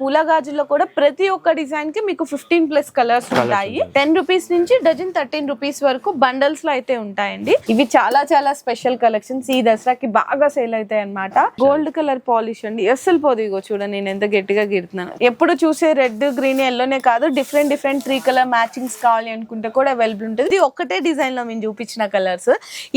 పూల గాజుల్లో కూడా ప్రతి ఒక్క డిజైన్కి మీకు ఫిఫ్టీన్ ప్లస్ కలర్స్ ఉంటాయి. టెన్ రూపీస్ నుంచి డజన్ థర్టీన్ రూపీస్ వరకు బండల్స్లో అయితే ఉంటాయండి. ఇవి చాలా చాలా స్పెషల్ కలెక్షన్స్ ఈ దసరాకి బాగా సేల్ అవుతాయి అనమాట గోల్డ్ కలర్ పాలిష్ అండి. అస్సలు పోదు ఇగో చూడండి నేను ఎంత గట్టిగా గిడుతున్నాను. ఎప్పుడు చూసే రెడ్ గ్రీన్ ఎల్లోనే కాదు different different three colour matchings కావాలి అనుకుంటే కూడా అవైలబుల్ ఉంటుంది. ఇది ఒక్కటే డిజైన్లో మేము చూపించిన కలర్స్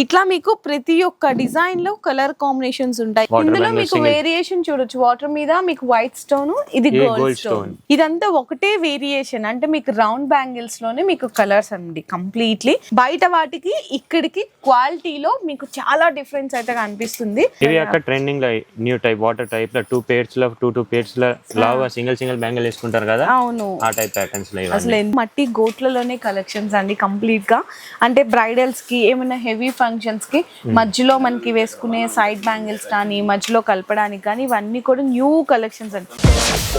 ఇట్లా మీకు ప్రతి ఒక్క డిజైన్లో కలర్ కాంబినేషన్స్ ఉంటాయి. ఇందులో మీకు. వేరియేషన్ చూడొచ్చు. వాటర్ మీద మీకు వైట్ స్టోన్ ఇది ఇది గోల్డ్ స్టోన్. ఇదంతా ఒకటే వేరియేషన్ అంటే మీకు రౌండ్ బ్యాంగిల్స్లోనే మీకు కలర్స్ అండి కంప్లీట్లీ బయట వాటికి ఇక్కడికి క్వాలిటీలో మీకు చాలా డిఫరెన్స్ అయితే కనిపిస్తుంది. ఇది అక్కడ ట్రెండింగ్లో న్యూ టైప్ వాటర్ టైప్లో టూ పేర్స్లో టూ టూ పేర్స్లో లావుగా సింగిల్ సింగిల్ బ్యాంగిల్ వేసుకుంటారు కదా? అవును. ఆ టైప్ ప్యాటర్న్స్లో అసలు మట్టి గోట్లలోనే కలెక్షన్స్ అండి కంప్లీట్గా. అంటే బ్రైడల్స్కి ఏమైనా హెవీ ఫంక్షన్స్కి మధ్యలో మనకి వేసుకునే సైడ్ బ్యాంగిల్స్ కానీ మధ్యలో కలపడానికి కానీ ఇవన్నీ కూడా న్యూ కలెక్షన్స్ అండి.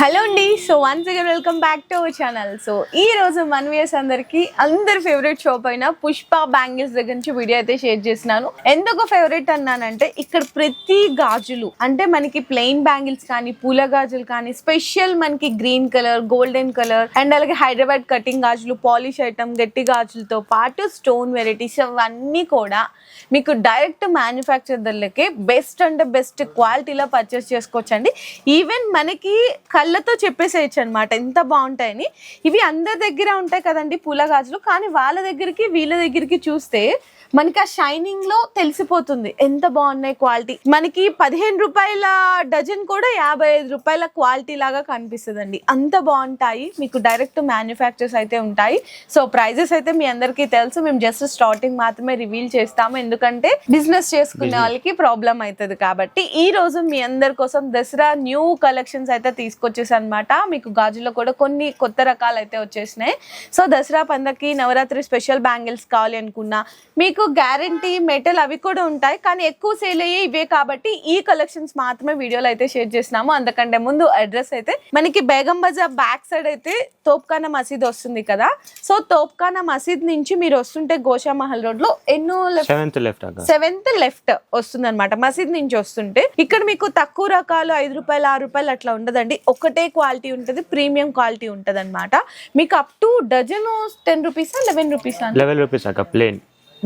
హలో అండి. So once again welcome back to our channel so ఈ రోజు మన వ్యూస్ అందరికి అందరి ఫేవరెట్ షాప్ అయిన పుష్ప బ్యాంగిల్స్ దగ్గర నుంచి వీడియో అయితే షేర్ చేసినాను ఎందుకు ఫేవరెట్ అన్నానంటే ఇక్కడ ప్రతి గాజులు అంటే మనకి ప్లెయిన్ బ్యాంగిల్స్ కానీ పూల గాజులు కానీ స్పెషల్ మనకి green colour golden colour and అలాగే హైదరాబాద్ కటింగ్ గాజులు పాలిష్ ఐటమ్ గట్టి గాజులతో పాటు స్టోన్ వెరైటీస్ అవన్నీ కూడా మీకు డైరెక్ట్ మ్యానుఫ్యాక్చర్ ధరలకే బెస్ట్ అంటే బెస్ట్ క్వాలిటీలో పర్చేస్ చేసుకోవచ్చండి. ఈవెన్ మనకి కళ్ళతో చెప్పేసేయచ్చు అనమాట ఎంత బాగుంటాయని. ఇవి అందరి దగ్గర ఉంటాయి కదండి పూల గాజులు కానీ వాళ్ళ దగ్గరికి వీళ్ళ దగ్గరికి చూస్తే మనకి ఆ షైనింగ్లో తెలిసిపోతుంది. ఎంత బాగున్నాయి క్వాలిటీ మనకి పదిహేను రూపాయల డజన్ కూడా యాభై ఐదు రూపాయల క్వాలిటీ లాగా కనిపిస్తుందండి. అంత బాగుంటాయి. మీకు డైరెక్ట్ మ్యానుఫ్యాక్చర్స్ అయితే ఉంటాయి. సో ప్రైజెస్ అయితే మీ అందరికీ తెలుసు. మేము జస్ట్ స్టార్టింగ్ మాత్రమే రివీల్ చేస్తాము. ఎందుకంటే బిజినెస్ చేసుకునే వాళ్ళకి ప్రాబ్లం అవుతుంది కాబట్టి. ఈ రోజు మీ అందరి కోసం దసరా న్యూ కలెక్షన్స్ అయితే తీసుకొచ్చేసి అనమాట మీకు గాజులో కూడా కొన్ని కొత్త రకాలు అయితే వచ్చేసినాయి. సో దసరా పండగకి నవరాత్రి స్పెషల్ బ్యాంగిల్స్ కావాలి అనుకున్నా మీకు గ్యారంటీ మెటల్ అవి కూడా ఉంటాయి కానీ ఎక్కువ సేల్ అయ్యే ఇవే కాబట్టి ఈ కలెక్షన్స్ మాత్రమే వీడియోలో అయితే షేర్ చేసినాము అందుకంటే ముందు అడ్రస్ అయితే మనకి బేగం బజార్ బ్యాక్ సైడ్ అయితే తోప్ఖానా మసీద్ వస్తుంది కదా. సో తోప్ఖానా మసీద్ నుంచి మీరు వస్తుంటే గోషా మహల్ రోడ్లో ఎన్నో left seventh left seventh left వస్తుంది అనమాట మసీద్ నుంచి వస్తుంటే ఇక్కడ మీకు తక్కువ రకాలు ఐదు రూపాయలు ఆరు రూపాయలు అట్లా ఉండదండి. ఒకటే క్వాలిటీ ఉంటుంది ప్రీమియం క్వాలిటీ ఉంటుంది అనమాట మీకు అప్ టు డజన్ టెన్ రూపీసా లెవెన్ రూపీసా లెవెన్ రూపీస్ అక్క ప్లేన్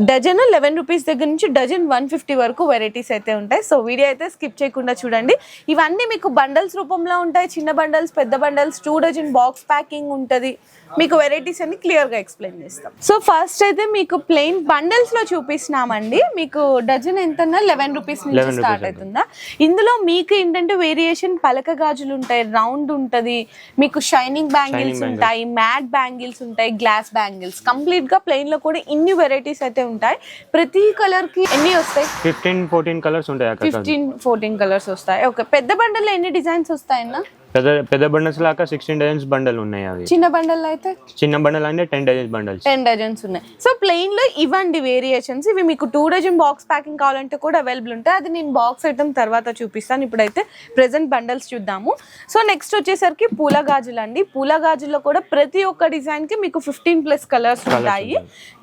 డజన్ లెవెన్ రూపీస్ దగ్గర నుంచి డజన్ వన్ ఫిఫ్టీ వరకు వెరైటీస్ అయితే ఉంటాయి. సో వీడియో అయితే స్కిప్ చేయకుండా చూడండి. ఇవన్నీ మీకు బండల్స్ రూపంలో ఉంటాయి. చిన్న బండల్స్ పెద్ద bundles two dozen box packing ఉంటుంది. మీకు వెరైటీస్ అన్ని క్లియర్గా ఎక్స్ప్లెయిన్ చేస్తాం. సో ఫస్ట్ అయితే మీకు ప్లెయిన్ బండల్స్లో చూపిస్తున్నామండి. మీకు డజన్ ఎంత లెవెన్ రూపీస్ నుంచి 11 స్టార్ట్ అవుతుందా? ఇందులో మీకు ఏంటంటే వేరియేషన్ పలక గాజులు ఉంటాయి రౌండ్ ఉంటది. మీకు షైనింగ్ బ్యాంగిల్స్. ఉంటాయి మ్యాట్ బ్యాంగిల్స్ ఉంటాయి గ్లాస్ బ్యాంగిల్స్ కంప్లీట్గా ప్లెయిన్లో కూడా ఇన్ని వెరైటీస్ అయితే ఉంటాయి. ప్రతి కలర్కి ఎన్ని వస్తాయి? ఫిఫ్టీన్ ఫోర్టీన్ కలర్స్ ఉంటాయి ఫిఫ్టీన్ ఫోర్టీన్ కలర్స్ వస్తాయి. ఓకే పెద్ద బండల్లో ఎన్ని డిజైన్స్ వస్తాయన్న? పెద్ద పెద్ద బండల్స్ లాగా సిక్స్టీన్ డజన్స్ బండల్ ఉన్నాయి అవి. చిన్న బండల్లో అయితే? చిన్న బండల్ అంటే ten dozens bundles ten dozens ఉన్నాయి. సో ప్లెయిన్లో ఇవ్వండి వేరియేషన్స్ ఇవి మీకు టూ డజన్ బాక్స్ ప్యాకింగ్ కావాలంటే కూడా అవైలబుల్ ఉంటాయి. అది నేను బాక్స్ ఐటమ్ తర్వాత చూపిస్తాను. ఇప్పుడైతే ప్రెసెంట్ బండల్స్ చూద్దాము. సో నెక్స్ట్ వచ్చేసరికి పూల గాజులు అండి. పూల గాజుల్లో కూడా ప్రతి ఒక్క డిజైన్కి మీకు ఫిఫ్టీన్ ప్లస్ కలర్స్ ఉంటాయి.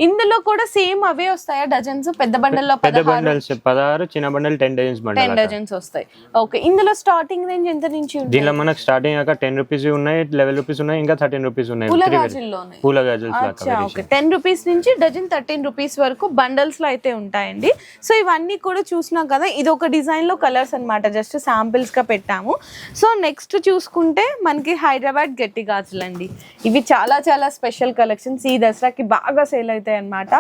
ఇందులో కూడా సేమ్ అవే వస్తాయా? డజన్స్ పెద్ద బండల్లో పెద్ద బండల్స్ పదహారు చిన్న bundle ten dozens ten bundle dozens వస్తాయి. ఓకే ఇందులో స్టార్టింగ్ రేంజ్ ఎంత నుంచి దీనిలో మనకు స్టార్టింగ్ అక్క టెన్ రూపీస్ ఉన్నాయి లెవెన్ రూపీస్ ఉన్నాయి ఇంకా థర్టీన్ రూపీస్ ఉన్నాయి. పూల గాజుల్స్ టెన్ రూపీస్ నుంచి డజన్ థర్టీన్ రూపీస్ వరకు బండల్స్లో అయితే ఉంటాయండి. సో ఇవన్నీ కూడా చూసినాం కదా ఇది ఒక డిజైన్లో కలర్స్ అన్నమాట. జస్ట్ శాంపిల్స్గా పెట్టాము. సో నెక్స్ట్ చూసుకుంటే మనకి హైదరాబాద్ గట్టి గాజులు అండి ఇవి చాలా చాలా స్పెషల్ కలెక్షన్స్ ఈ దసరాకి బాగా సేల్ అవుతాయి అన్నమాట.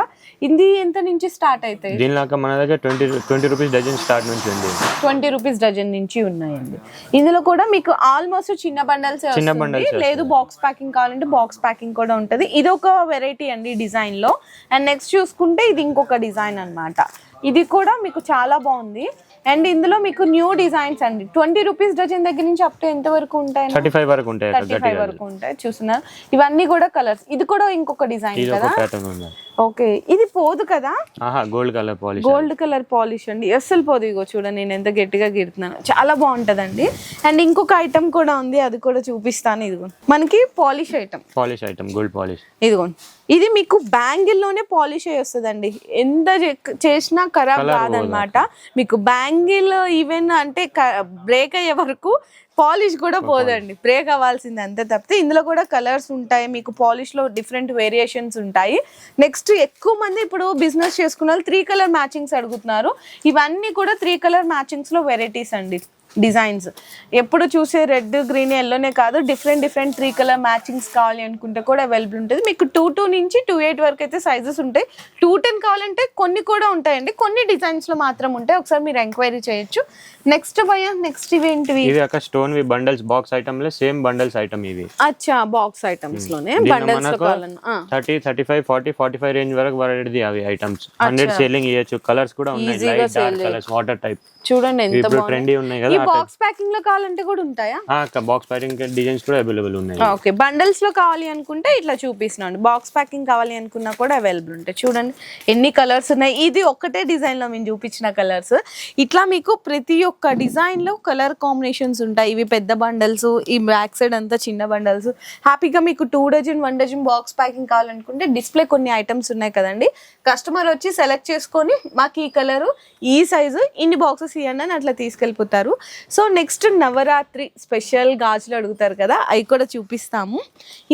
ఇది ఎంత నుంచి స్టార్ట్ అవుతాయి? దీనిలో అక్క మన దగ్గర twenty twenty rupees dozen start నుంచి ఉంది. ట్వంటీ రూపీస్ డజన్ నుంచి ఉన్నాయండి. ఇందులో కూడా మీకు ఆల్మోస్ట్ చిన్న బండల్స్ చిన్న లేదు బాక్స్ ప్యాకింగ్ కావాలంటే బాక్స్ ప్యాకింగ్ కూడా ఉంటది. ఇది ఒక వెరైటీ అండి డిజైన్లో. అండ్ నెక్స్ట్ చూసుకుంటే ఇది ఇంకొక డిజైన్ అన్నమాట. ఇది కూడా మీకు చాలా బాగుంది. అండ్ ఇందులో మీకు న్యూ డిజైన్స్ అండి. ట్వంటీ రూపీస్ డజన్ దగ్గర నుంచి అప్ టు ఎంత వరకు ఉంటాయి? థర్టీ ఫైవ్ వరకు ఉంటాయి థర్టీ ఫైవ్ వరకు ఉంటాయి. చూస్తున్నారు ఇవన్నీ కూడా కలర్స్ ఇది కూడా ఇంకొక డిజైన్ కదా? ఓకే ఇది పోదు కదా? Gold colour polish gold colour polish అండి. అస్సలు పోదు. ఇగో చూడండి నేను ఎంత గట్టిగా గిడుతున్నాను చాలా బాగుంటదండి. అండ్ ఇంకొక ఐటమ్ కూడా ఉంది. అది కూడా చూపిస్తాను. ఇదిగో. మనకి polish item polish item gold polish ఇదిగోండి ఇది మీకు బ్యాంగిల్లోనే పాలిష్ అయ్యి వస్తుందండి. ఎంత చేసినా ఖరాబ్ కాదనమాట. మీకు బ్యాంగిల్ ఈవెన్ అంటే బ్రేక్ అయ్యే వరకు పాలిష్ కూడా పోదండి. బ్రేక్ అవ్వాల్సింది అంతే తప్పితే ఇందులో కూడా కలర్స్ ఉంటాయి మీకు పాలిష్లో డిఫరెంట్ వేరియేషన్స్ ఉంటాయి. నెక్స్ట్ ఎక్కువ మంది ఇప్పుడు బిజినెస్ చేసుకున్న వాళ్ళు త్రీ కలర్ మ్యాచింగ్స్ అడుగుతున్నారు. ఇవన్నీ కూడా త్రీ కలర్ మ్యాచింగ్స్లో వెరైటీస్ అండి. డిజైన్స్. ఎప్పుడు చూసే రెడ్ గ్రీన్ ఎల్లోనే కాదు different different three colour matchings కావాలి అనుకుంటే కూడా అవైలబుల్ ఉంటుంది. మీకు టూ టూ నుంచి టూ ఎయిట్ వరకు అయితే సైజెస్ ఉంటాయి. టూ టెన్ కావాలంటే కొన్ని కూడా ఉంటాయండి. కొన్ని డిజైన్స్లో మాత్రం ఉంటాయి. ఒకసారి మీరు ఎంక్వైరీ చేయొచ్చు. నెక్స్ట్ భయ నెక్స్ట్ ఇవేంటివి ఇవి అక్కడ స్టోన్ వి బండల్స్ బాక్స్ ఐటమ్లో సేమ్ బండల్స్ ఐటమ్ ఇవి. అచ్చా box ఐటమ్స్లోనే? Bundles. Thirty thirty five forty forty five range వరకు వరడిది అవి ఐటమ్స్ హండ్రెడ్ సేలింగ్ ఇవ్వచ్చు కలర్స్ కూడా ఉన్నాయి. Light dark colours water type చూడండి ఎంత ట్రెండీ ఉన్నాయి కదా బాక్స్ ప్యాకింగ్లో కావాలంటే కూడా ఉంటాయా? బాక్స్ ప్యాకింగ్ డిజైన్స్ కూడా అవైలబుల్ ఉన్నాయి. ఓకే బండల్స్లో కావాలి అనుకుంటే ఇట్లా చూపిస్తున్నాను. బాక్స్ ప్యాకింగ్ కావాలి అనుకున్నా కూడా అవైలబుల్ ఉంటాయి. చూడండి ఎన్ని కలర్స్ ఉన్నాయి. ఇది ఒక్కటే డిజైన్లో మేము చూపించిన కలర్స్ ఇట్లా మీకు ప్రతి ఒక్క డిజైన్లో కలర్ కాంబినేషన్స్ ఉంటాయి. ఇవి పెద్ద బండల్స్ ఈ బ్యాక్ సైడ్ అంతా చిన్న బండల్స్ హ్యాపీగా మీకు two dozen one dozen box packing కావాలనుకుంటే డిస్ప్లే కొన్ని ఐటమ్స్ ఉన్నాయి కదండి. కస్టమర్ వచ్చి సెలెక్ట్ చేసుకొని మాకు ఈ కలరు ఈ సైజు ఇన్ని బాక్సెస్ ఇవ్వండి అని అట్లా తీసుకెళ్ళిపోతారు. సో నెక్స్ట్ నవరాత్రి స్పెషల్ గాజులు అడుగుతారు కదా అవి కూడా చూపిస్తాము.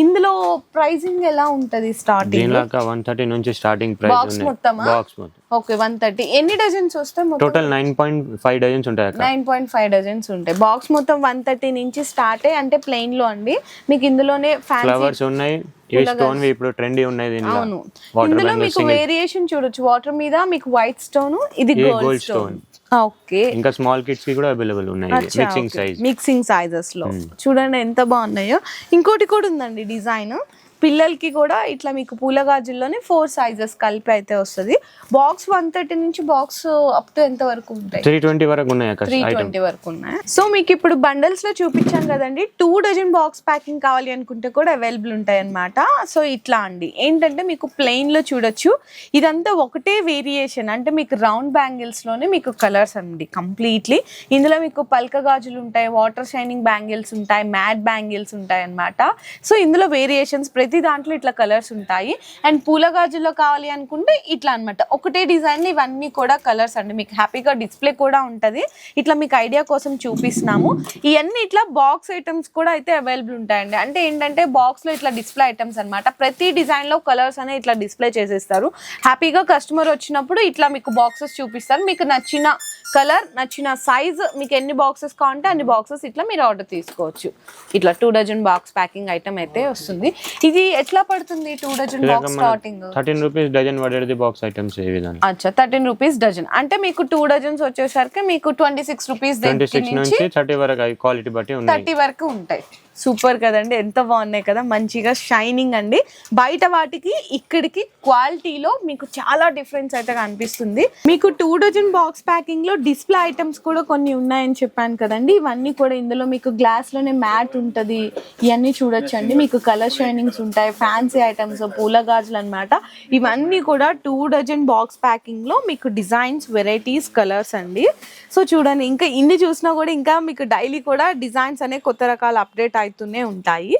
ఇందులో ప్రైసింగ్ ఎలా ఉంటది స్టార్టింగ్ వన్ థర్టీ నుంచి స్టార్టింగ్ ప్రైస్ బాక్స్ మొత్తమా? బాక్స్ మొత్తం. ఓకే వన్ థర్టీ ఎన్ని డజన్స్ వస్తాయి మొత్తం? Total nine point five dozens ఉంటాయి నైన్ పాయింట్ ఫైవ్ డజన్స్ ఉంటాయి. బాక్స్ మొత్తం వన్ థర్టీ నుంచి స్టార్ట్ అయ్యి అంటే ప్లెయిన్లో అండి. మీకు ఇందులోనే ఫ్యాన్సీ ఫ్లవర్స్ ఉన్నాయి స్టోన్ ఇప్పుడు ట్రెండీ ఉన్నాయి అవును. ఇందులో మీకు వేరియేషన్ చూడొచ్చు. వాటర్ మీద మీకు వైట్ స్టోన్ ఇది గోల్డ్ స్టోన్ ఓకే. ఇంకా స్మాల్ కిడ్స్కి కూడా అవైలబుల్ ఉన్నాయి మిక్సింగ్ సైజ్ మిక్సింగ్ సైజెస్లో. చూడండి ఎంత బాగున్నాయో. ఇంకోటి కూడా ఉందండి డిజైన్. పిల్లలకి కూడా ఇట్లా మీకు పూల గాజుల్లోనే ఫోర్ సైజెస్ కలిపి అయితే వస్తుంది. బాక్స్ వన్ థర్టీ నుంచి బాక్స్ అప్ టు ఎంత వరకు ఉంటాయి? త్రీ ట్వంటీ వరకు ఉన్నాయి త్రీ ట్వంటీ వరకు ఉన్నాయి. సో మీకు ఇప్పుడు బండల్స్లో చూపించాం కదండి. టూ డజన్ బాక్స్ ప్యాకింగ్ కావాలి అనుకుంటే కూడా అవైలబుల్ ఉంటాయి అన్నమాట సో ఇట్లా అండి. ఏంటంటే మీకు ప్లెయిన్లో చూడొచ్చు. ఇదంతా ఒకటే వేరియేషన్ అంటే మీకు రౌండ్ బ్యాంగిల్స్లోనే మీకు కలర్స్ అండి కంప్లీట్లీ ఇందులో మీకు పల్క గాజులు ఉంటాయి వాటర్ షైనింగ్ బ్యాంగిల్స్ ఉంటాయి మ్యాట్ బ్యాంగిల్స్ ఉంటాయి అన్నమాట సో ఇందులో వేరియేషన్స్ ప్రతి ప్రతి దాంట్లో ఇట్లా కలర్స్ ఉంటాయి. అండ్ పూల గాజుల్లో కావాలి అనుకుంటే ఇట్లా అన్నమాట. ఒకటే డిజైన్ ఇవన్నీ కూడా కలర్స్ అండి. మీకు హ్యాపీగా డిస్ప్లే కూడా ఉంటుంది. ఇట్లా మీకు ఐడియా కోసం చూపిస్తున్నాము. ఇవన్నీ ఇట్లా బాక్స్ ఐటమ్స్ కూడా అయితే అవైలబుల్ ఉంటాయండి. అంటే ఏంటంటే బాక్స్లో ఇట్లా డిస్ప్లే ఐటమ్స్ అనమాట ప్రతి డిజైన్లో కలర్స్ అనేవి ఇట్లా డిస్ప్లే చేసేస్తారు. హ్యాపీగా కస్టమర్ వచ్చినప్పుడు ఇట్లా మీకు బాక్సెస్ చూపిస్తారు. మీకు నచ్చిన కలర్ నచ్చిన సైజ్ మీకు ఎన్ని బాక్సెస్ కావాలంటే అన్ని బాక్సెస్ ఇట్లా మీరు ఆర్డర్ తీసుకోవచ్చు. ఇట్లా two dozen box packing item అయితే వస్తుంది. ఇది ఎట్లా పడుతుంది two dozen box starting thirteen rupees dozen పడేది బాక్స్ ఐటమ్స్ ఏ విధంగా? అచ్చా థర్టీన్ రూపీస్ డజన్ అంటే మీకు టూ డజన్స్ వచ్చేసరికి మీకు ట్వంటీ సిక్స్ రూపీస్ ట్వంటీ దగ్గర సిక్స్ నుంచి నుంచి థర్టీ వరకు క్వాలిటీ బట్టి థర్టీ వరకు ఉంటాయి. సూపర్ కదండి ఎంత బాగున్నాయి కదా. మంచిగా షైనింగ్ అండి. బయట వాటికి ఇక్కడికి క్వాలిటీలో మీకు చాలా డిఫరెన్స్ అయితే కనిపిస్తుంది. మీకు టూ డజన్ బాక్స్ ప్యాకింగ్లో డిస్ప్లే ఐటమ్స్ కూడా కొన్ని ఉన్నాయని చెప్పాను కదండి. ఇవన్నీ కూడా ఇందులో మీకు గ్లాస్లోనే మ్యాట్ ఉంటుంది. ఇవన్నీ చూడొచ్చండి. మీకు కలర్ షైనింగ్స్ ఉంటాయి ఫ్యాన్సీ ఐటమ్స్ పూల గాజులు అన్నమాట. ఇవన్నీ కూడా టూ డజన్ బాక్స్ ప్యాకింగ్లో మీకు డిజైన్స్ వెరైటీస్ కలర్స్ అండి. సో చూడండి ఇంకా ఇన్ని చూసినా కూడా ఇంకా మీకు డైలీ కూడా డిజైన్స్ అనే కొత్త రకాల అప్డేట్ అవుతూనే ఉంటాయి.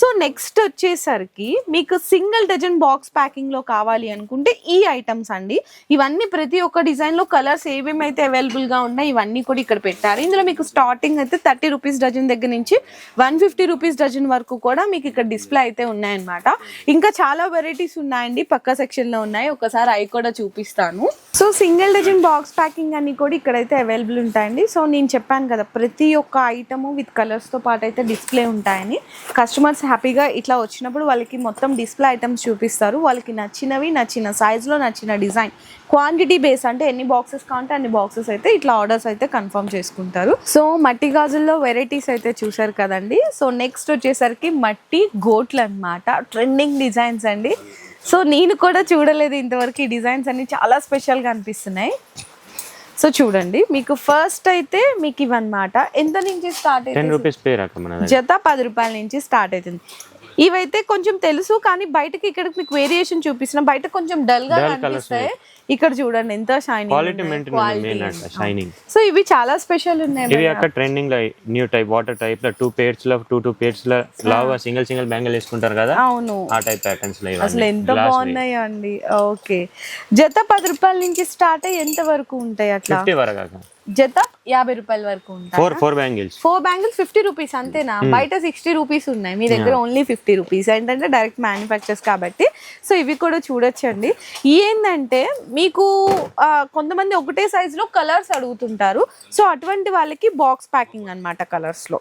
సో నెక్స్ట్ వచ్చేసరికి మీకు సింగిల్ డజన్ బాక్స్ ప్యాకింగ్లో కావాలి అనుకుంటే ఈ ఐటమ్స్ అండి. ఇవన్నీ ప్రతి ఒక్క డిజైన్లో కలర్స్ ఏమేమి అయితే అవైలబుల్గా ఉన్నాయి ఇవన్నీ కూడా ఇక్కడ పెట్టారు. ఇందులో మీకు స్టార్టింగ్ అయితే థర్టీ రూపీస్ డజన్ దగ్గర నుంచి వన్ ఫిఫ్టీ రూపీస్ డజన్ వరకు కూడా మీకు ఇక్కడ డిస్ప్లే అయితే ఉన్నాయన్నమాట. ఇంకా చాలా వెరైటీస్ ఉన్నాయండి. పక్క సెక్షన్లో ఉన్నాయి. ఒకసారి అవి కూడా చూపిస్తాను. So single dozen box packing అన్ని కూడా ఇక్కడైతే అవైలబుల్ ఉంటాయండి. సో నేను చెప్పాను కదా ప్రతి ఒక్క ఐటము విత్ కలర్స్తో పాటు అయితే డిస్ప్లే ఉంటాయని. కస్టమర్స్ హ్యాపీగా ఇట్లా వచ్చినప్పుడు వాళ్ళకి మొత్తం డిస్ప్లే ఐటమ్స్ చూపిస్తారు. వాళ్ళకి నచ్చినవి నచ్చిన సైజులో నచ్చిన డిజైన్. క్వాంటిటీ బేస్ అంటే ఎన్ని బాక్సెస్ కావాలంటే అన్ని బాక్సెస్ అయితే ఇట్లా ఆర్డర్స్ అయితే కన్ఫర్మ్ చేసుకుంటారు. సో మట్టి గాజుల్లో వెరైటీస్ అయితే చూసారు కదండి. సో నెక్స్ట్ వచ్చేసరికి మట్టి గోట్లు అన్నమాట. ట్రెండింగ్ డిజైన్స్ అండి. సో నేను కూడా చూడలేదు ఇంతవరకు ఈ డిజైన్స్ అన్ని చాలా స్పెషల్గా అనిపిస్తున్నాయి. సో చూడండి మీకు ఫస్ట్ అయితే మీకు ఇవన్నమాట. ఎంత నుంచి స్టార్ట్ అవుతుంది దగ్గర. జత పది రూపాయల నుంచి స్టార్ట్ అవుతుంది ఇవైతే కొంచెం తెలుసు కానీ బయటకి ఇక్కడ మీకు వేరియేషన్ చూపిస్తున్నా. బయట కొంచెం డల్గా కనిపిస్తాయి ఇక్కడ చూడండి ఎంత షైనింగ్ సో ఇవి చాలా స్పెషల్ ఉన్నాయి ఇవి అక్కడ ట్రెండింగ్లో న్యూ టైప్ వాటర్ టైప్లో టూ పేర్స్లో టూ టూ పేర్స్లో లావుగా సింగిల్ సింగిల్ బ్యాంగిల్ వేసుకుంటారు కదా? అవును. ఆ టైప్ ప్యాటర్న్స్లో అసలు ఎంత బాగున్నాయో అండి ఓకే జత పది రూపాయల నుంచి స్టార్ట్ అయ్యి ఎంత వరకు ఉంటాయి అట్లా? ఫిఫ్టీ వరకు జత యాభై రూపాయల వరకు ఉంటాయి. Four bangles four bangles fifty rupees అంతేనా? బయట సిక్స్టీ రూపీస్ ఉన్నాయి. మీ దగ్గర ఓన్లీ ఫిఫ్టీ రూపీస్ ఏంటంటే డైరెక్ట్ మ్యానుఫ్యాక్చర్స్ కాబట్టి. సో ఇవి కూడా చూడొచ్చండి. ఏంటంటే మీకు కొంతమంది ఒకటే size లో కలర్స్ అడుగుతుంటారు. సో అటువంటి వాళ్ళకి బాక్స్ ప్యాకింగ్ అన్నమాట కలర్స్లో.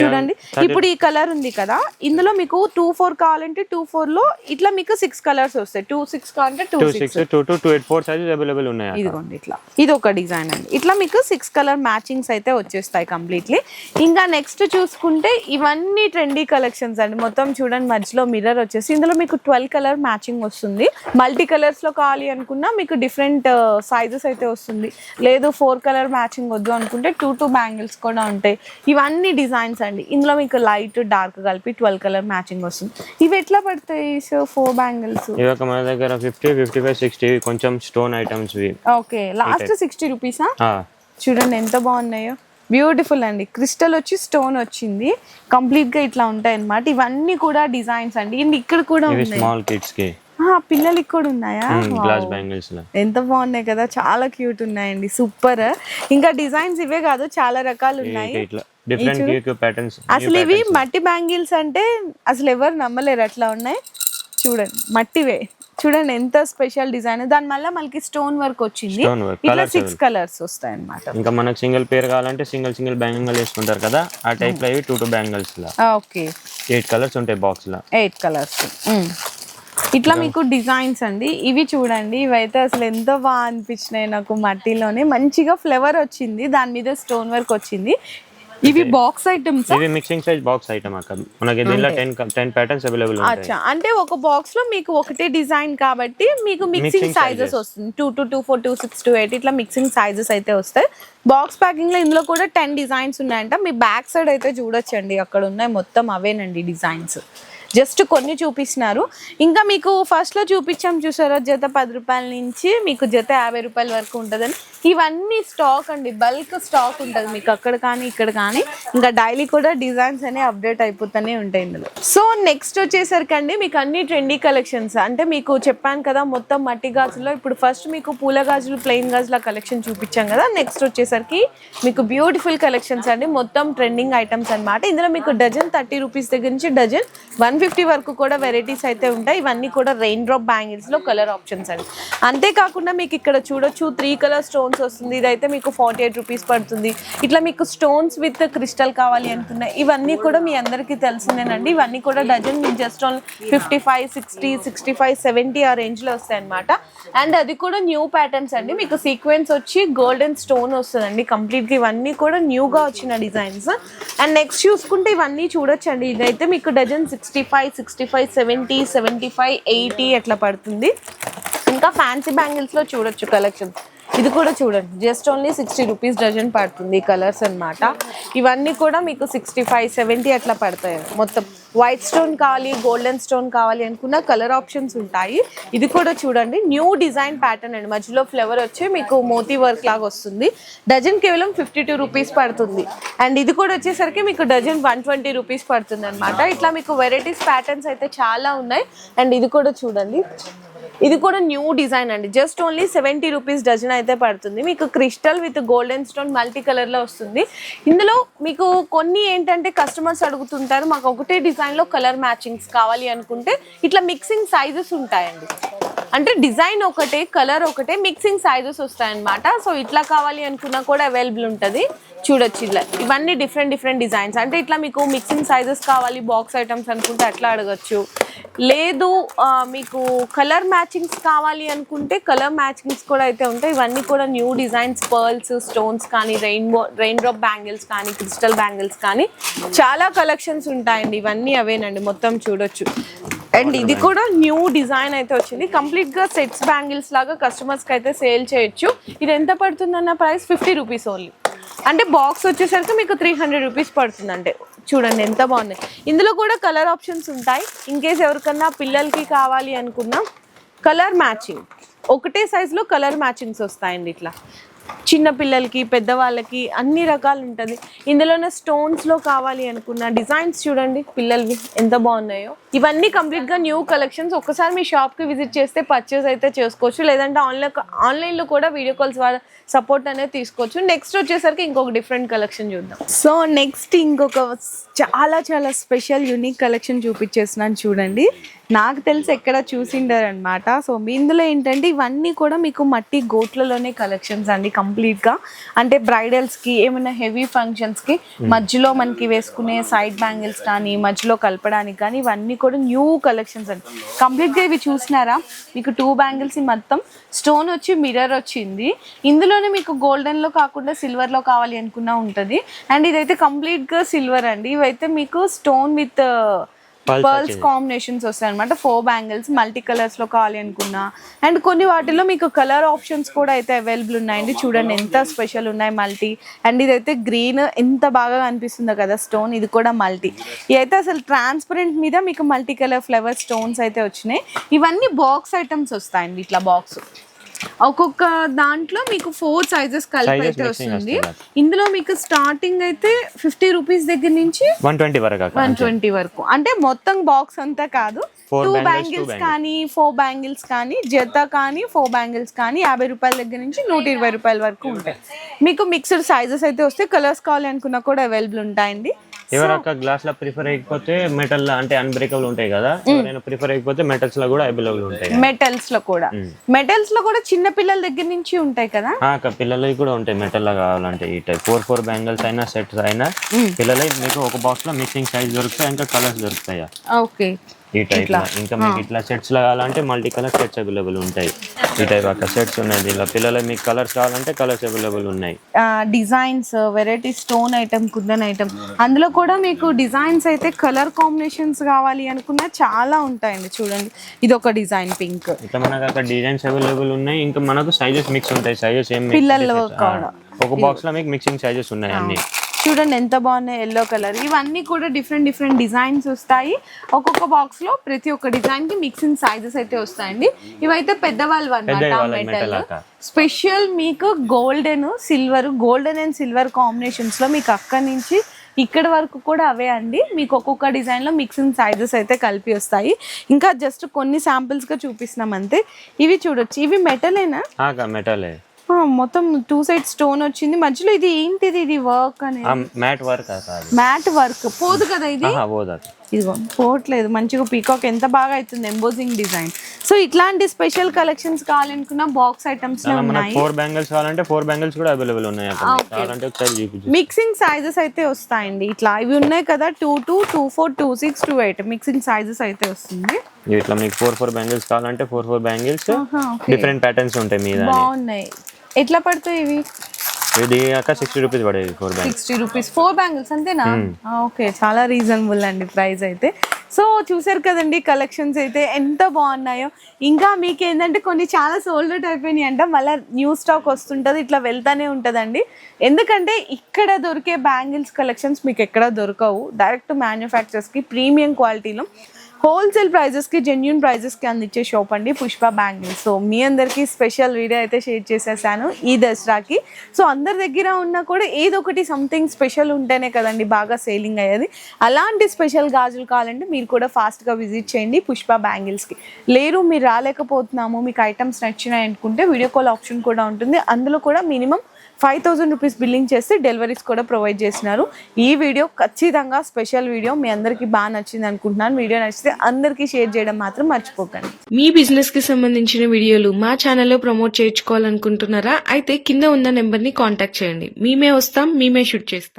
చూడండి. ఇప్పుడు ఈ కలర్ ఉంది కదా ఇందులో మీకు టూ ఫోర్ కావాలంటే టూ ఫోర్లో ఇట్లా మీకు సిక్స్ కలర్స్ వస్తాయి. టూ సిక్స్ కావాలంటే two six two two two eight four sizes available ఉన్నాయి. ఇదిగోండి ఇట్లా. ఇది ఒక డిజైన్ అండి. ఇట్లా మీకు సిక్స్ కలర్ మ్యాచింగ్స్ అయితే వచ్చేస్తాయి కంప్లీట్లీ ఇంకా నెక్స్ట్ చూసుకుంటే ఇవన్నీ ట్రెండీ కలెక్షన్స్ అండి. మొత్తం చూడండి మధ్యలో మిర్రర్ వచ్చేసి ఇందులో మీకు ట్వెల్వ్ కలర్ మ్యాచింగ్ వస్తుంది. మల్టీ కలర్స్లో కావాలి అనుకున్నా మీకు డిఫరెంట్ సైజెస్ అయితే వస్తుంది. లేదు ఫోర్ కలర్ మ్యాచింగ్ వద్దు అనుకుంటే టూ టూ బ్యాంగిల్స్ కూడా ఉంటాయి. ఇవన్నీ డిజైన్స్ అండి. ఇందులో మీకు లైట్ డార్క్ కలిపి ట్వెల్వ్ కలర్ మ్యాచింగ్ వస్తుంది. ఇవి ఎట్లా పడతాయి సో ఫోర్ బ్యాంగిల్స్ ఇవి మన దగ్గర ఫిఫ్టీ ఫిఫ్టీ ఫైవ్ సిక్స్టీ కొంచెం stone items okay. Last sixty రూపీసా చూడండి ఎంత బాగున్నాయో. బ్యూటిఫుల్ అండి. క్రిస్టల్ వచ్చి స్టోన్ వచ్చింది. కంప్లీట్గా ఇట్లా ఉంటాయి అన్నమాట. ఇవన్నీ కూడా డిజైన్స్ అండి. ఇంక ఇక్కడ కూడా స్మాల్ కిడ్స్కి. పిల్లలకి కూడా ఉన్నాయా? గ్లాస్. బ్యాంగిల్స్ ఎంత బాగున్నాయి కదా. చాలా క్యూట్ ఉన్నాయండి. సూపర్ ఇంకా డిజైన్స్ ఇవే కాదు చాలా రకాలు ఉన్నాయి. డిఫరెంట్ ప్యాటర్న్స్ అసలు ఇవి మట్టి బ్యాంగిల్స్ అంటే అసలు ఎవరు నమ్మలేరు. అట్లా ఉన్నాయి? చూడండి మట్టివే. చూడండి ఎంత స్పెషల్ డిజైన్ దాని వల్ల మనకి స్టోన్ వర్క్ వచ్చింది. ఇట్లా సిక్స్ కలర్స్ వస్తాయి అన్నమాట ఇంకా మనకు సింగిల్ పేర్ కావాలంటే సింగిల్ సింగిల్ బ్యాంగిల్ వేసుకుంటారు కదా ఆ టైప్లో ఇవి టూ టూ బ్యాంగిల్స్ లా. ఓకే ఎయిట్ కలర్స్ ఉంటాయి బాక్స్ లా. ఎయిట్ కలర్స్ ఇట్లా మీకు డిజైన్స్ అండి. ఇవి చూడండి ఇవైతే అసలు ఎంత బాగా అనిపించినాయి నాకు మట్టిలోనే. మంచిగా ఫ్లవర్ వచ్చింది. దాని మీద స్టోన్ వర్క్ వచ్చింది. ఇవి బాక్స్ ఐటమ్స్ ఇవి మిక్సింగ్ సైజ్ బాక్స్ ఐటమ్ అక్కడ మనకి దీనిలో టెన్ టెన్ ప్యాటర్న్స్ అవైలబుల్ ఉంటాయి. అచ్చా. అంటే ఒక బాక్స్లో మీకు ఒకటే డిజైన్ కాబట్టి మీకు మిక్సింగ్ సైజెస్ వస్తుంది. Two two two four two six two eight ఇట్లా మిక్సింగ్ సైజెస్ అయితే వస్తాయి. బాక్స్ ప్యాకింగ్లో ఇందులో కూడా టెన్ డిజైన్స్ ఉన్నాయంట. మీ బ్యాక్ సైడ్ అయితే చూడొచ్చండి. అక్కడ ఉన్నాయి మొత్తం అవేనండి డిజైన్స్ జస్ట్ కొన్ని చూపిస్తున్నారు. ఇంకా మీకు ఫస్ట్లో చూపించాం చూసారా? జత పది రూపాయల నుంచి మీకు జత యాభై రూపాయల వరకు ఉంటుందని. ఇవన్నీ స్టాక్ అండి. బల్క్ స్టాక్ ఉంటుంది మీకు అక్కడ కానీ ఇక్కడ కానీ. ఇంకా డైలీ కూడా డిజైన్స్ అనేవి అప్డేట్ అయిపోతూనే ఉంటాయి ఇందులో. సో నెక్స్ట్ వచ్చేసరికి అండి మీకు అన్ని ట్రెండీ కలెక్షన్స్ అంటే మీకు చెప్పాను కదా మొత్తం మట్టి గాజుల్లో. ఇప్పుడు ఫస్ట్ మీకు పూల గాజులు ప్లెయిన్ గాజుల కలెక్షన్ చూపించాం కదా. నెక్స్ట్ వచ్చేసరికి మీకు బ్యూటిఫుల్ కలెక్షన్స్ అండి. మొత్తం ట్రెండింగ్ ఐటమ్స్ అన్నమాట. ఇందులో మీకు డజన్ థర్టీ రూపీస్ దగ్గర నుంచి డజన్ వన్ ఫిఫ్టీ వరకు కూడా వెరైటీస్ అయితే ఉంటాయి. ఇవన్నీ కూడా రెయిన్ డ్రాప్ బ్యాంగిల్స్లో కలర్ ఆప్షన్స్ అండి. అంతేకాకుండా మీకు ఇక్కడ చూడొచ్చు త్రీ కలర్ స్టోన్స్ వస్తుంది ఇదైతే మీకు ఫార్టీ ఎయిట్ రూపీస్ పడుతుంది. ఇట్లా మీకు స్టోన్స్ విత్ క్రిస్టల్ కావాలి అనుకున్నాయి ఇవన్నీ కూడా మీ అందరికీ తెలిసిందేనండి. ఇవన్నీ కూడా డజన్ మీకు just only fifty five sixty sixty five seventy ఆ రేంజ్లో వస్తాయి అనమాట అండ్ అది కూడా న్యూ ప్యాటర్న్స్ అండి. మీకు సీక్వెన్స్ వచ్చి గోల్డెన్ స్టోన్ వస్తుందండి కంప్లీట్గా ఇవన్నీ కూడా న్యూగా వచ్చిన డిజైన్స్ అండ్ నెక్స్ట్ చూసుకుంటే ఇవన్నీ చూడొచ్చండి. ఇదైతే మీకు dozen sixty five sixty five seventy seventy five eighty అట్లా పడుతుంది. ఇంకా ఫ్యాన్సీ బ్యాంగిల్స్లో చూడొచ్చు కలెక్షన్ ఇది కూడా చూడండి. Just only sixty rupees dozen పడుతుంది కలర్స్ అనమాట ఇవన్నీ కూడా మీకు సిక్స్టీ ఫైవ్ సెవెంటీ అట్లా పడతాయి. మొత్తం వైట్ స్టోన్ కావాలి గోల్డెన్ స్టోన్ కావాలి అనుకున్న కలర్ ఆప్షన్స్ ఉంటాయి. ఇది కూడా చూడండి. న్యూ డిజైన్ ప్యాటర్న్ అండి. మధ్యలో ఫ్లవర్ వచ్చి మీకు మోతీ వర్క్ లాగా వస్తుంది. డజన్ కేవలం ఫిఫ్టీ టూ రూపీస్ పడుతుంది. అండ్ ఇది కూడా వచ్చేసరికి మీకు డజన్ వన్ ట్వంటీ రూపీస్ పడుతుంది అనమాట ఇట్లా మీకు వెరైటీస్ ప్యాటర్న్స్ అయితే చాలా ఉన్నాయి. అండ్ ఇది కూడా చూడండి. ఇది కూడా న్యూ డిజైన్ అండి. Just only seventy rupees dozen అయితే పడుతుంది. మీకు crystal with golden stone multi కలర్లో వస్తుంది. ఇందులో మీకు కొన్ని ఏంటంటే కస్టమర్స్ అడుగుతుంటారు మాకు ఒకటే డిజైన్లో కలర్ మ్యాచింగ్స్ కావాలి అనుకుంటే ఇట్లా మిక్సింగ్ సైజెస్ ఉంటాయండి. అంటే డిజైన్ ఒకటే కలర్ ఒకటే మిక్సింగ్ సైజెస్ వస్తాయన్నమాట. సో ఇట్లా కావాలి అనుకున్నా కూడా అవైలబుల్ ఉంటుంది. చూడొచ్చు ఇట్లా. ఇవన్నీ డిఫరెంట్ డిఫరెంట్ డిజైన్స్. అంటే ఇట్లా మీకు మిక్సింగ్ సైజెస్ కావాలి బాక్స్ ఐటమ్స్ అనుకుంటే అట్లా అడగచ్చు. లేదు మీకు కలర్ మ్యాచింగ్స్ కావాలి అనుకుంటే కలర్ మ్యాచింగ్స్ కూడా అయితే ఉంటాయి. ఇవన్నీ కూడా న్యూ డిజైన్స్ పర్ల్స్ స్టోన్స్ కానీ రెయిన్బో రెయిన్ డ్రాప్ బ్యాంగిల్స్ కానీ క్రిస్టల్ బ్యాంగిల్స్ కానీ చాలా కలెక్షన్స్ ఉంటాయండి. ఇవన్నీ అవేనండి మొత్తం చూడొచ్చు. అండ్ ఇది కూడా న్యూ డిజైన్ అయితే వచ్చింది. కంప్లీట్గా సెట్స్ బ్యాంగిల్స్ లాగా కస్టమర్స్కి అయితే సేల్ చేయొచ్చు. ఇది ఎంత పడుతుందన్న ప్రైస్ ఫిఫ్టీ రూపీస్ ఓన్లీ అంటే బాక్స్ వచ్చేసరికి మీకు త్రీ హండ్రెడ్ రూపీస్ పడుతుంది అంటే చూడండి ఎంత బాగున్నాయి. ఇందులో కూడా కలర్ ఆప్షన్స్ ఉంటాయి. ఇన్ కేస్ ఎవరికన్నా పిల్లలకి కావాలి అనుకున్నా కలర్ మ్యాచింగ్ ఒకటే సైజులో కలర్ మ్యాచింగ్స్ వస్తాయండి ఇట్లా. చిన్న పిల్లలకి పెద్దవాళ్ళకి అన్ని రకాలు ఉంటుంది. ఇందులోనే స్టోన్స్లో కావాలి అనుకున్న డిజైన్స్ చూడండి పిల్లలవి ఎంత బాగున్నాయో. ఇవన్నీ కంప్లీట్గా న్యూ కలెక్షన్స్ ఒక్కసారి మీ షాప్కి విజిట్ చేస్తే పర్చేస్ అయితే చేసుకోవచ్చు. లేదంటే ఆన్లైన్ ఆన్లైన్లో కూడా వీడియో కాల్స్ వాళ్ళ సపోర్ట్ అనేది తీసుకోవచ్చు. నెక్స్ట్ వచ్చేసరికి ఇంకొక డిఫరెంట్ కలెక్షన్ చూద్దాం. సో నెక్స్ట్ ఇంకొక చాలా చాలా స్పెషల్ యూనిక్ కలెక్షన్ చూపించేస్తున్నాను చూడండి. నాకు తెలిసి ఎక్కడ చూసిండారు అనమాట సో మీ ఇందులో ఏంటంటే ఇవన్నీ కూడా మీకు మట్టి గోట్లలోనే కలెక్షన్స్ అండి. కంప్లీట్గా. అంటే బ్రైడల్స్కి ఏమైనా హెవీ ఫంక్షన్స్కి మధ్యలో మనకి వేసుకునే సైడ్ బ్యాంగిల్స్ కానీ మధ్యలో కలపడానికి కానీ ఇవన్నీ కూడా న్యూ కలెక్షన్స్ అండి. కంప్లీట్గా ఇవి చూసినారా? మీకు టూ బ్యాంగిల్స్ మొత్తం. స్టోన్ వచ్చి మిర్రర్ వచ్చింది. ఇందులోనే మీకు గోల్డెన్లో కాకుండా సిల్వర్లో కావాలి అనుకున్నా ఉంటుంది. అండ్ ఇదైతే కంప్లీట్గా సిల్వర్ అండి. ఇవైతే మీకు స్టోన్ విత్ పర్ల్స్. కాంబినేషన్స్ వస్తాయి అనమాట ఫోర్ బ్యాంగిల్స్ మల్టీ కలర్స్లో కావాలి అనుకున్నా. అండ్ కొన్ని వాటిలో మీకు కలర్ ఆప్షన్స్ కూడా అయితే అవైలబుల్ ఉన్నాయండి. చూడండి ఎంత స్పెషల్ ఉన్నాయి మల్టీ అండ్ ఇదైతే గ్రీన్ ఎంత బాగా అనిపిస్తుందో కదా స్టోన్ ఇది కూడా మల్టీ ఇదైతే అసలు ట్రాన్స్పరెంట్ మీద మీకు మల్టీ కలర్ ఫ్లవర్ స్టోన్స్ అయితే వచ్చినాయి. ఇవన్నీ బాక్స్ ఐటమ్స్ వస్తాయండి ఇట్లా బాక్స్ ఒక్కొక్క దాంట్లో మీకు ఫోర్ సైజెస్ కలిపి అయితే వస్తుంది. ఇందులో మీకు స్టార్టింగ్ అయితే ఫిఫ్టీ రూపీస్ దగ్గర నుంచి వన్ ట్వంటీ వరకు వన్ ట్వంటీ వరకు. అంటే మొత్తం బాక్స్ అంతా కాదు. Two bangles. కానీ ఫోర్ బ్యాంగిల్స్ కానీ జత కానీ ఫోర్ బ్యాంగిల్స్ కానీ యాభై రూపాయల దగ్గర నుంచి నూట ఇరవై రూపాయల వరకు ఉంటాయి. మీకు మిక్స్డ్ సైజెస్ అయితే వస్తే కలర్స్ కావాలి అనుకున్నా కూడా అవైలబుల్ ఉంటాయండి. ఎవరొక్క గ్లాస్లో ప్రిఫర్ అయిపోతే మెటల్ అంటే అన్బ్రేకబుల్ ఉంటాయి కదా. ఎవరైనా ప్రిఫర్ అయిపోతే మెటల్స్లో కూడా అవైలబుల్ ఉంటాయి మెటల్స్లో కూడా. మెటల్స్లో కూడా చిన్న పిల్లల దగ్గర నుంచి ఉంటాయి కదా? ఆ, అక్క పిల్లలకి కూడా ఉంటాయి మెటల్లో కావాలంటే. ఈ టైప్ ఫోర్ ఫోర్ బ్యాంగిల్స్ అయినా సెట్స్ అయినా పిల్లలకి మీకు ఒక బాక్స్లో మిక్సింగ్ సైజ్ దొరుకుతాయి? ఇంకా కలర్స్ దొరుకుతాయి? ఓకే ఈ టైప్లో ఇంకా మీకు ఇట్లా సెట్స్లో కావాలంటే మల్టీ కలర్ సెట్స్ అవైలబుల్ ఉంటాయి. ఈ టైప్ అక్క సెట్స్ ఉన్నాయి. దీనిలో పిల్లలకి మీకు కలర్స్ కావాలంటే కలర్స్ అవైలబుల్ ఉన్నాయి. Designs variety stone item kundan item అందులో కూడా మీకు డిజైన్స్ అయితే కలర్ కాంబినేషన్స్ కావాలి అనుకున్నా చాలా ఉంటాయండి చూడండి. ఇది ఒక డిజైన్ పింక్ ఇట్లా మనకు అక్కడ డిజైన్స్ అవైలబుల్ ఉన్నాయి. ఇంకా మనకు సైజెస్ మిక్స్ ఉంటాయి. సైజెస్ ఏం పిల్లలు. ఒక బాక్స్లో మీకు మిక్సింగ్ సైజెస్ ఉన్నాయి అన్ని. చూడండి ఎంత బాగున్నాయి ఎల్లో కలర్ ఇవన్నీ కూడా డిఫరెంట్ డిఫరెంట్ డిజైన్స్ వస్తాయి. ఒక్కొక్క బాక్స్లో ప్రతి ఒక్క డిజైన్కి మిక్సింగ్ సైజెస్ అయితే వస్తాయండి. ఇవైతే పెద్దవాళ్ళు పెద్దవి అనమాట మెటల్. స్పెషల్ మీకు golden silver golden and silver కాంబినేషన్స్లో మీకు అక్కడి నుంచి ఇక్కడ వరకు కూడా అవే అండి. మీకు ఒక్కొక్క డిజైన్లో మిక్సింగ్ సైజెస్ అయితే కలిపి వస్తాయి. ఇంకా జస్ట్ కొన్ని శాంపిల్స్గా చూపిస్తున్నాం అంతే. ఇవి చూడొచ్చు. ఇవి మెటలేనా మెటలే మొత్తం టూ సైడ్ స్టోన్ వచ్చింది. మధ్యలో ఇది ఏంటిది? ఇది వర్క్ అనేది. మ్యాట్ వర్క్ మ్యాట్ వర్క్ పోదు కదా ఇది? పోదక్క ఇదిగో పోవట్లేదు. మంచిగా పీకాక్ ఎంత బాగా అవుతుంది ఎంబోజింగ్ డిజైన్ సో ఇట్లాంటి స్పెషల్ కలెక్షన్స్ కావాలనుకున్న బాక్స్ ఐటమ్స్ ఉన్నాయి. ఫోర్ బ్యాంగిల్స్ కావాలంటే ఫోర్ బ్యాంగిల్స్ కూడా అవైలబుల్ ఉన్నాయి అక్కడ. కావాలంటే ఒకసారి చూపించు మిక్సింగ్ సైజెస్ అయితే వస్తాయండి. ఇట్లా ఇవి ఉన్నాయి కదా two two two four two six two eight mixing sizes అయితే వస్తుంది. ఇట్లా మీకు ఫోర్ ఫోర్ బ్యాంగిల్స్ కావాలంటే four four bangles. Different patterns ఉంటాయి మీద బాగున్నాయి. ఎట్లా పడతాయి ఇవి? ఇది అక్క సిక్స్టీ రూపీస్ పడేది four bangles sixty rupees four bangles అంతేనా? ఓకే చాలా రీజనబుల్ అండి ప్రైస్ అయితే. సో చూసారు కదండి కలెక్షన్స్ అయితే ఎంత బాగున్నాయో. ఇంకా మీకు ఏంటంటే కొన్ని చాలా సోల్డ్ అవుట్ అయిపోయినాయి అంట. మళ్ళీ న్యూ స్టాక్ వస్తుంటుంది ఇట్లా వెళ్తానే ఉంటుందండి. ఎందుకంటే ఇక్కడ దొరికే బ్యాంగిల్స్ కలెక్షన్స్ మీకు ఎక్కడ దొరకవు. డైరెక్ట్ మ్యానుఫ్యాక్చర్స్కి ప్రీమియం క్వాలిటీలో హోల్సేల్ ప్రైజెస్కి జెన్యున్ ప్రైజెస్కి అందించే షాప్ అండి పుష్ప బ్యాంగిల్స్. సో మీ అందరికీ స్పెషల్ వీడియో అయితే షేర్ చేసేసాను ఈ దసరాకి. సో అందరి దగ్గర ఉన్నా కూడా ఏదో ఒకటి సంథింగ్ స్పెషల్ ఉంటేనే కదండి బాగా సేలింగ్ అయ్యేది. అలాంటి స్పెషల్ గాజులు కావాలంటే మీరు కూడా ఫాస్ట్గా విజిట్ చేయండి పుష్ప బ్యాంగిల్స్కి లేరు మీరు రాలేకపోతున్నాము మీకు ఐటమ్స్ నచ్చినాయి అనుకుంటే వీడియో కాల్ ఆప్షన్ కూడా ఉంటుంది. అందులో కూడా minimum five thousand rupees billing చేసి డెలివరీస్ కూడా ప్రొవైడ్ చేసినారు ఈ వీడియో ఖచ్చితంగా స్పెషల్ వీడియో. మీ అందరికీ బాగా నచ్చింది అనుకుంటున్నాను. వీడియో నచ్చితే అందరికీ షేర్ చేయడం మాత్రం మర్చిపోకండి. మీ బిజినెస్కి సంబంధించిన వీడియోలు మా ఛానల్లో ప్రమోట్ చేయించుకోవాలనుకుంటున్నారా? అయితే కింద ఉన్న నెంబర్ని కాంటాక్ట్ చేయండి. మేమే వస్తాం మేమే షూట్ చేస్తాం.